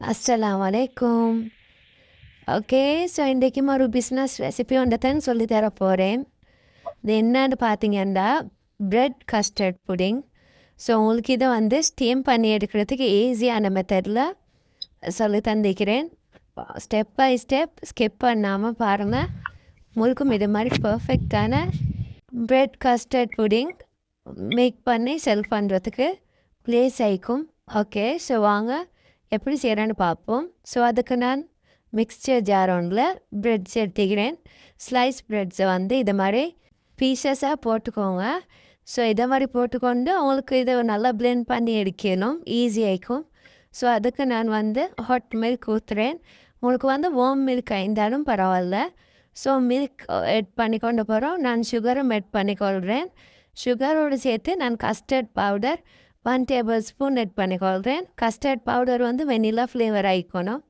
அஸ்லாம் வலைக்கும் okay so இன்றைக்கும் ஒரு பிஸ்னஸ் ரெசிபி ஒன்றை தான் சொல்லி தர போகிறேன் இது என்னன்னு பார்த்தீங்கன்னா பிரெட் கஸ்டர்ட் புடிங் ஸோ உங்களுக்கு இதை வந்து ஸ்டீம் பண்ணி எடுக்கிறதுக்கு ஈஸியான மெத்தடில் சொல்லி தந்திக்கிறேன் ஸ்டெப் பை ஸ்டெப் ஸ்கிப் பண்ணாமல் பாருங்கள் முழுக்கும் இது மாதிரி பர்ஃபெக்டான பிரெட் கஸ்டர்ட் புடிங் மேக் பண்ணி செல் பண்ணுறதுக்கு ப்ளேஸ் ஆகிக்கும் ஓகே ஸோ வாங்க எப்படி செய்கிறேன்னு பார்ப்போம். ஸோ அதுக்கு நான் மிக்ஸ்சர் ஜார் ஒன்றில் ப்ரெட்ஸ் எடுத்துக்கிறேன். ஸ்லைஸ் ப்ரெட்ஸை வந்து இது மாதிரி பீசஸாக போட்டுக்கோங்க. ஸோ இதை மாதிரி போட்டுக்கொண்டு உங்களுக்கு இதை நல்லா பிளெண்ட் பண்ணி எடுக்கணும். ஈஸியாகிக்கும் ஸோ அதுக்கு நான் வந்து ஹாட் மில்க் ஊற்றுறேன் உங்களுக்கு வந்து வார்ம் மில்க் இருந்தாலும் பரவாயில்ல. ஸோ மில்க் எட் பண்ணி கொண்டு போகிறோம் நான் சுகரும் எட் பண்ணிக்கொள்கிறேன் சுகரோடு சேர்த்து நான் custard powder one tablespoon add பண்ணிக்கொள்கிறேன் custard powder வந்து வெனிலா ஃப்ளேவர் ஆகிக்கணும்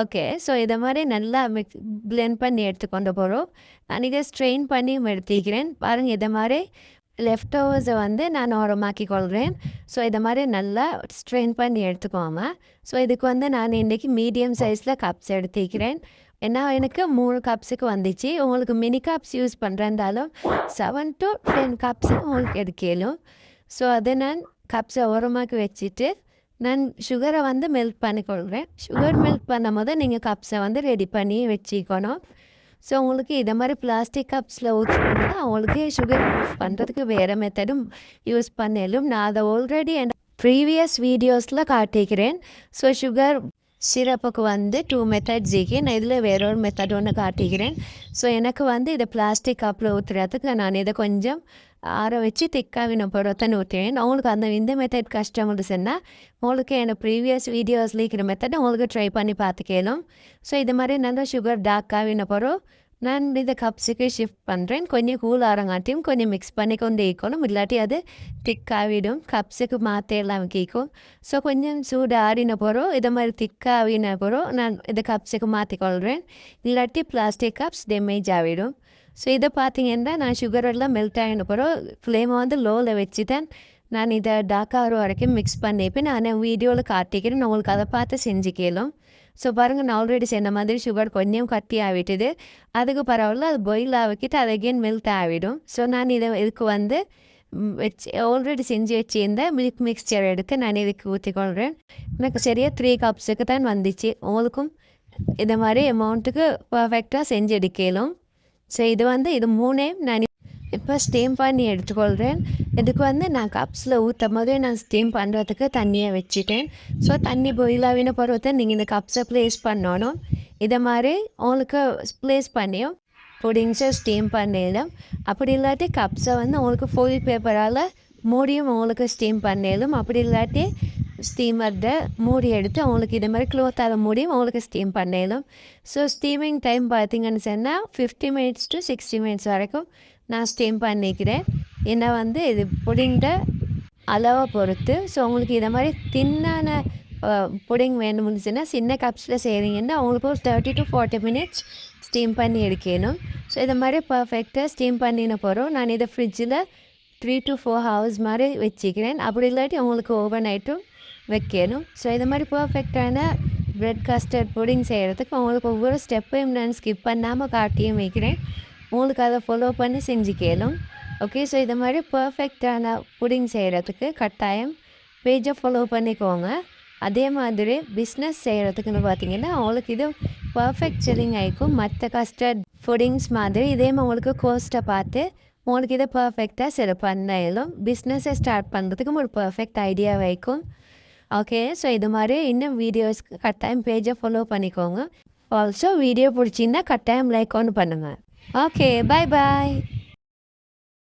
ஓகே ஸோ இதை மாதிரி நல்லா மிக்ஸ் பிளெண்ட் பண்ணி எடுத்துக்கொண்டு போகிறோம் நான் இதை ஸ்ட்ரெயின் பண்ணியும் எடுத்துக்கிறேன். பாருங்கள் இதை மாதிரி லெஃப்ட் ஓவர்ஸை வந்து நான் ஓரமாக்கி கொள்கிறேன் ஸோ இதை மாதிரி நல்லா ஸ்ட்ரெயின் பண்ணி எடுத்துக்கோங்க. ஸோ இதுக்கு வந்து நான் இன்றைக்கி மீடியம் சைஸில் கப்ஸ் எடுத்துக்கிறேன். ஏன்னா எனக்கு மூணு கப்ஸுக்கு வந்துச்சு. உங்களுக்கு மினி கப்ஸ் யூஸ் பண்ணுறதாலும் செவன் டு டென் கப்ஸ் உங்களுக்கு எடுக்கலும். ஸோ அதை நான் கப்ஸை ஓரமாக்கி வச்சுட்டு நான் சுகரை வந்து மெல்ட் பண்ணிக்கொள்கிறேன் சுகர் மெல்ட் பண்ணும் போது நீங்கள் கப்ஸை வந்து ரெடி பண்ணி வச்சுக்கணும். ஸோ உங்களுக்கு இதை மாதிரி பிளாஸ்டிக் கப்ஸில் ஊற்றினா அவங்களுக்கு சுகர் பண்ணுறதுக்கு வேறு மெத்தடும் யூஸ் பண்ணலும். நான் அதை ஆல்ரெடி என் ப்ரீவியஸ் வீடியோஸில் காட்டிக்கிறேன். ஸோ சுகர் சிரப்புக்கு வந்து டூ மெத்தட்ஸ் இருக்கு. நான் இதில் வேறொரு மெத்தட் ஒன்று காட்டிக்கிறேன். ஸோ எனக்கு வந்து இதை பிளாஸ்டிக் கப்பில் ஊற்றுறதுக்கு நான் இதை கொஞ்சம் ஆற வச்சு திக்காவின பொருத்தனை ஊற்றுவேன் உங்களுக்கு அந்த இந்த மெத்தட் கஷ்டம் சொன்னால் உங்களுக்கு எனக்கு ப்ரீவியஸ் வீடியோஸில் இருக்கிற மெத்தட் உங்களுக்கு ட்ரை பண்ணி பார்த்துக்கணும் ஸோ இது மாதிரி நல்லா சுகர் டாக்காக பிறகு நான் இந்த கப்ஸுக்கு ஷிஃப்ட் பண்ணுறேன் கொஞ்சம் கூல் ஆரங்காட்டியும் கொஞ்சம் மிக்ஸ் பண்ணி கொண்டு இருக்கணும். இல்லாட்டி அது திக்காகிடும் கப்ஸுக்கு மாற்றலாம் கேட்கும் ஸோ கொஞ்சம் சூடு ஆறின போகிறோம் இதை மாதிரி திக்காவின போகிறோம் நான் இந்த கப்ஸுக்கு மாற்றிக்கொள்கிறேன் இல்லாட்டி பிளாஸ்டிக் கப்ஸ் டேமேஜ் ஆகிடும். ஸோ இதை பார்த்தீங்கன்னா நான் சுகர் எல்லாம் மெல்ட் ஆகின பிறகு ஃப்ளேமை வந்து லோவில் வச்சுட்டேன் நான் இதை டாக்காரு வரைக்கும் மிக்ஸ் பண்ணிப்பேன். நான் வீடியோவில் காட்டிக்கிறேன். உங்களுக்கு அதை பார்த்து செஞ்சுக்கலாம். ஸோ பாருங்கள் நான் ஆல்ரெடி சொன்ன மாதிரி சுகர் கொஞ்சம் கட்டி ஆகிட்டுது அதுக்கு பரவாயில்ல அது பாயில் ஆகிக்கிட்டு அது அகெயின் மெல்ட் ஆகிடும் ஸோ நான் இதை இதுக்கு வந்து வச்சு ஆல்ரெடி செஞ்சு வச்சுருந்த மில்க் மிக்சர் எடுத்து நான் இதுக்கு ஊற்றிக்கொள்கிறேன் எனக்கு சரியாக த்ரீ கப்ஸுக்கு தான் வந்துச்சு. உங்களுக்கும் இந்த மாதிரி அமௌண்ட்டுக்கு பர்ஃபெக்டாக செஞ்சு எடுக்கலாம். ஸோ இது வந்து இது மூணே நான் இப்போ ஸ்டீம் பண்ணி எடுத்துக்கொள்கிறேன் இதுக்கு வந்து நான் கப்ஸில் ஊற்றும் போதே நான் ஸ்டீம் பண்ணுறதுக்கு தண்ணியை வச்சுட்டேன். ஸோ தண்ணி பொயிலாவின பருவத்தை நீங்கள் இந்த கப்ஸை ப்ளேஸ் பண்ணணும். இதை மாதிரி உங்களுக்கு ப்ளேஸ் பண்ணியும் புடிங்ஸை ஸ்டீம் பண்ணிடும் அப்படி இல்லாட்டி கப்ஸை வந்து உங்களுக்கு ஃபுல் பேப்பரால் மூடியும் உங்களுக்கு ஸ்டீம் பண்ணிடும் அப்படி இல்லாட்டி ஸ்டீமர்ட மூடி எடுத்து அவங்களுக்கு இதே மாதிரி க்ளோத்தால் மூடியும் அவங்களுக்கு ஸ்டீம் பண்ணிடலாம் ஸோ ஸ்டீமிங் டைம் பார்த்திங்கன்னு சொன்னால் fifty minutes to sixty minutes வரைக்கும் நான் ஸ்டீம் பண்ணிக்கிறேன். ஏன்னா வந்து இது புடிங்கிட்ட அளவை பொறுத்து ஸோ உங்களுக்கு இதை மாதிரி தின்னான புடிங் வேணும்னு சொன்னால் சின்ன கப்ஸில் செய்கிறீங்கன்னா அவங்களுக்கு ஒரு thirty to forty minutes steam பண்ணி எடுக்கணும். ஸோ இதை மாதிரி பர்ஃபெக்டாக ஸ்டீம் பண்ணின போகிறோம் நான் இதை ஃப்ரிட்ஜில் த்ரீ டு ஃபோர் ஹவர்ஸ் மாதிரி வச்சுக்கிறேன். அப்படி இல்லாட்டி உங்களுக்கு ஓவர் நைட்டும் வைக்கணும். ஸோ இது மாதிரி பர்ஃபெக்டான ப்ரெட் கஸ்டர்ட் புடிங் செய்கிறதுக்கு உங்களுக்கு ஒவ்வொரு ஸ்டெப்பையும் நான் ஸ்கிப் பண்ணாமல் காட்டியும் வைக்கிறேன். உங்களுக்கு அதை ஃபாலோ பண்ணி செஞ்சுக்கலும் ஓகே ஸோ இது மாதிரி பர்ஃபெக்டான புடிங் செய்கிறதுக்கு கட்டாயம் பேஜை ஃபாலோ பண்ணிக்கோங்க. அதே மாதிரி பிஸ்னஸ் செய்கிறதுக்குன்னு பார்த்தீங்கன்னா அவங்களுக்கு இது பர்ஃபெக்ட் செல்லிங் ஆகிக்கும் மற்ற கஸ்டர்ட் ஃபுடிங்ஸ் மாதிரி இதே மாதிரி உங்களுக்கு கோஸ்ட்டை பார்த்து உங்களுக்கு இதை பர்ஃபெக்டாக செல் பண்ணாலும் பிஸ்னஸை ஸ்டார்ட் பண்ணுறதுக்கும் ஒரு பர்ஃபெக்ட் ஐடியா வைக்கும் ஓகே ஸோ இது மாதிரி இன்னும் வீடியோஸ் கட்டாயம் பேஜை ஃபாலோ பண்ணிக்கோங்க ஆல்சோ வீடியோ பிடிச்சிருந்தா கட்டாயம் லைக் ஒன்று பண்ணுங்கள் ஓகே பாய் பாய்